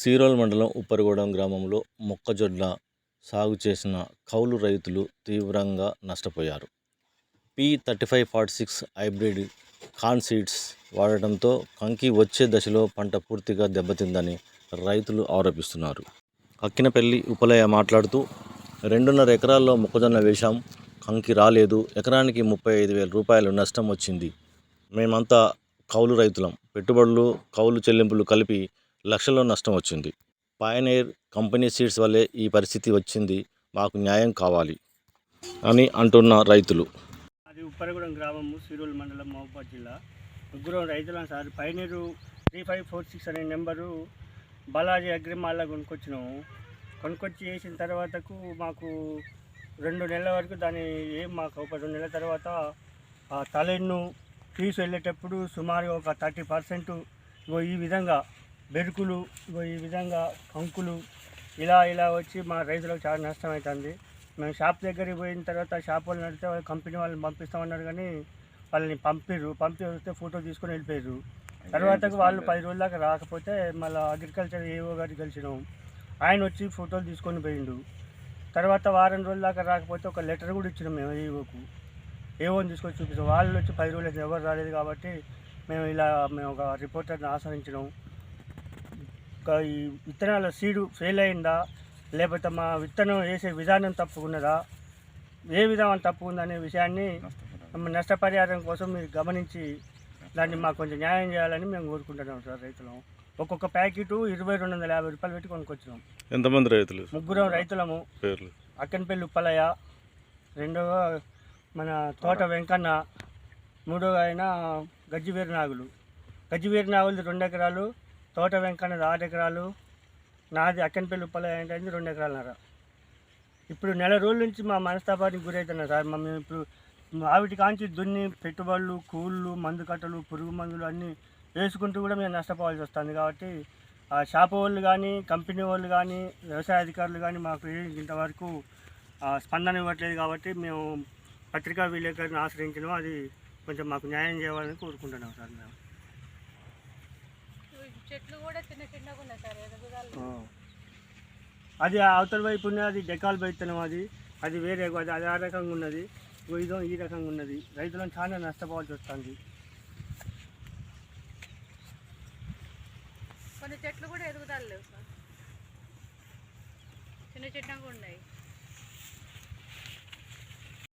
సీరోల్ మండలం ఉప్పరగూడెం గ్రామంలో మొక్కజొన్న సాగు చేసిన కౌలు రైతులు తీవ్రంగా నష్టపోయారు. P thirty five forty six hybrid corn seeds వాడటంతో కంకి వచ్చే దశలో పంట పూర్తిగా దెబ్బతిందని రైతులు ఆరోపిస్తున్నారు. అక్కినపల్లి ఉపలయ మాట్లాడుతూ రెండున్నర ఎకరాల్లో మొక్కజొన్న వేశాం కంకి రాలేదు. ఎకరానికి ముప్పై ఐదు వేల రూపాయలు నష్టం వచ్చింది. మేమంతా కౌలు రైతులం. పెట్టుబడులు కౌలు చెల్లింపులు కలిపి లక్షల్లో నష్టం వచ్చింది. పయనీర్ కంపెనీ సీడ్స్ వల్లే ఈ పరిస్థితి వచ్చింది. మాకు న్యాయం కావాలి అని అంటున్న రైతులు. అది ఉప్పరగూడెం గ్రామము సిరూల్ మండలం మహబూబాద్ జిల్లా. ముగ్గురు రైతులం sir. Pioneer three five four six అనే నెంబరు బాలాజీ అగ్రిమాల్లో కొనుక్కొచ్చినాము కొనుక్కొచ్చి వేసిన తర్వాతకు మాకు రెండు నెలల వరకు దాని ఏం మాకు ఒక రెండు నెలల తర్వాత ఆ తలెన్ను తీసి వెళ్ళేటప్పుడు సుమారు ఒక థర్టీ పర్సెంట్ ఈ విధంగా బెరుకులు ఈ విధంగా కంకులు ఇలా ఇలా వచ్చి మా రైతులకు చాలా నష్టం అవుతుంది మేము షాప్ దగ్గరికి పోయిన తర్వాత షాప్ వాళ్ళు నడితే వాళ్ళు కంపెనీ వాళ్ళని పంపిస్తామన్నారు కానీ వాళ్ళని పంపిర్రు. పంపి వస్తే ఫోటో తీసుకొని వెళ్ళిపోయారు తర్వాతకు వాళ్ళు పది రోజుల దాకా రాకపోతే మళ్ళీ అగ్రికల్చర్ ఏవో గారికి కలిసినాం. ఆయన వచ్చి ఫోటోలు తీసుకొని పోయిండు. తర్వాత వారం రోజుల దాకా రాకపోతే ఒక లెటర్ కూడా ఇచ్చినాం మేము ఏవోకు. ఏవోని తీసుకొని చూపిస్తాం. వాళ్ళు వచ్చి పది రోజులు అయితే ఎవరు రాలేదు కాబట్టి మేము ఇలా మేము ఒక రిపోర్టర్ని ఆశ్రయించినాం ఈ విత్తనాల సీడు ఫెయిల్ అయిందా? లేకపోతే మా విత్తనం వేసే విధానం తప్పుకున్నదా? ఏ విధానం తప్పుకుందనే విషయాన్ని నష్టపరిహారం. కోసం మీరు గమనించి దాన్ని మాకు కొంచెం న్యాయం చేయాలని మేము కోరుకుంటున్నాం సార్ రైతులం. ఒక్కొక్క ప్యాకెట్ ఇరవై రెండు వందల యాభై రూపాయలు పెట్టి కొనుక్కొచ్చినాం. ఎంతమంది రైతులు? ముగ్గురం రైతులము. పేర్లు. అక్కనపల్లి ఉప్పలయ్య రెండవ మన తోట వెంకన్న మూడవ ఆయన గజ్జివీరి నాగులు. గజ్జివీరి నాగులు రెండు ఎకరాలు తోట వెంకన్నది ఆరు ఎకరాలు నాది అక్కనపల్లి ఉప్పల ఏంటంటే రెండు ఎకరాలన్నర. ఇప్పుడు నెల రోజుల నుంచి మా మనస్తాపానికి గురవుతున్నా సార్. మా మేము ఇప్పుడు ఆవిటి కాంచి దున్ని పెట్టుబడులు కూళ్ళు మందు కట్టలు పురుగు మందులు అన్నీ వేసుకుంటూ కూడా మేము నష్టపోవాల్సి వస్తుంది కాబట్టి ఆ షాప్ వాళ్ళు కానీ కంపెనీ వాళ్ళు కానీ వ్యవసాయ అధికారులు కానీ మాకు ఇంతవరకు స్పందన ఇవ్వట్లేదు కాబట్టి మేము పత్రికా విలేకరిని ఆశ్రయించడం అది కొంచెం మాకు న్యాయం చేయాలని కోరుకుంటున్నాం సార్ మేము. చెట్లు కూడా చిన్న చిన్నగా ఉన్నాయి సార్ ఎదుగుదల ఆ. అది అవతల వైపు ఉన్నది అది డెకాల్ బైతనం అది. అది వేరే అది అది ఆ రకంగా ఉన్నది. ఇదో ఈ రకంగా ఉన్నది. రైతులను చాలా నష్టపోవాల్సి వస్తుంది. కొన్ని చెట్లు కూడా ఎదుగుదల లేవు సార్. చిన్న చిన్నగా ఉన్నాయి.